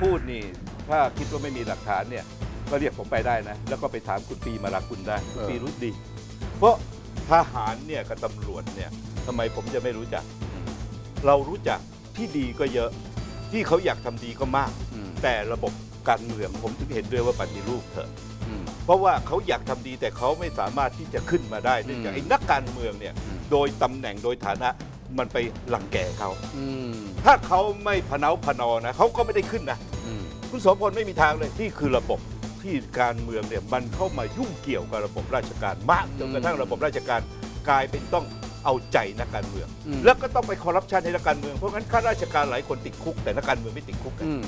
พูดนี่ ถ้าคิดว่าไม่มีหลักฐานเนี่ย ก็เรียกผมไปได้นะ แล้วก็ไปถามคุณปีมาลาคุณได้ คุณปีรู้ดี เพราะทหารเนี่ยกับตำรวจเนี่ยทำไมผมจะไม่รู้จัก เรารู้จักที่ดีก็เยอะ ที่เขาอยากทำดีก็มากอืมแต่ระบบการเมืองผมถึงเห็นด้วยว่าปฏิรูปเถอะอืมเพราะว่าเขาอยากทำดีแต่เขาไม่สามารถที่จะขึ้นมาได้เนื่องจากอืมไอ้นักการเมืองเนี่ยอืมโดยตำแหน่งโดยฐานะ มันไปหลังแก่เขาอืมถ้าเขาไม่พะเนาพะนอนะเขาก็ไม่ได้ขึ้นนะอืมคุณโสพลไม่มีทางเลยนี่คือระบบที่การเมืองเนี่ยมันเข้ามายุ่งเกี่ยวกับระบบราชการมากจนกระทั่งระบบราชการกลายเป็นต้องเอาใจนักการเมืองอืมแล้วก็ต้องไปคอร์รัปชันให้นักการเมืองเพราะงั้นข้าราชการหลายคนติดคุก แต่นักการเมืองไม่ติดคุกกันอืม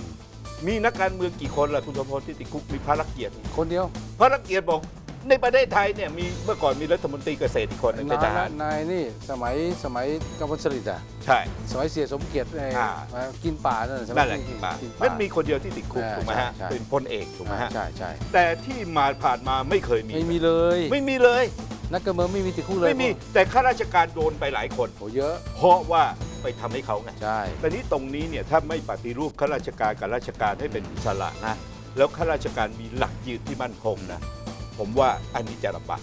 มีนักการเมืองกี่คนล่ะคุณโสพลที่ติดคุกมีพระรักเกียรติคนเดียว พระรักเกียรติบอก ในประเทศไทยเนี่ยมีเมื่อก่อนมีรัฐมนตรีเกษตรอีกคนหนึงเป็นทนายหารนายนี่สมัยสมัยกำพลสฤษดิ์อะใช่สมัยเสียสมเกียรติไอ้อ่ามากินป่านั่นสมัยนั่นแหละที่ป่ากินนั่นมีคนเดียวที่ติดคุกอ่าถูกไหมฮะใช่ใช่เป็นพลเอกถูกไหมอ่าฮะใช่ใช่แต่ที่มาผ่านมาไม่เคยมีไม่มีเลย ไม่มีเลยนักการเมืองไม่มีติดคุกเลยไม่มีแต่ข้าราชการโดนไปหลายคนโอ้เยอะ เพราะว่าไปทำให้เขาไงใช่แต่นี้ตรงนี้เนี่ยถ้าไม่ปฏิรูปข้าราชการกับราชการให้เป็นอิสระนะแล้วข้าราชการมีหลักยืนที่มั่นคงนะ ผมว่าอันนี้จะลำบาก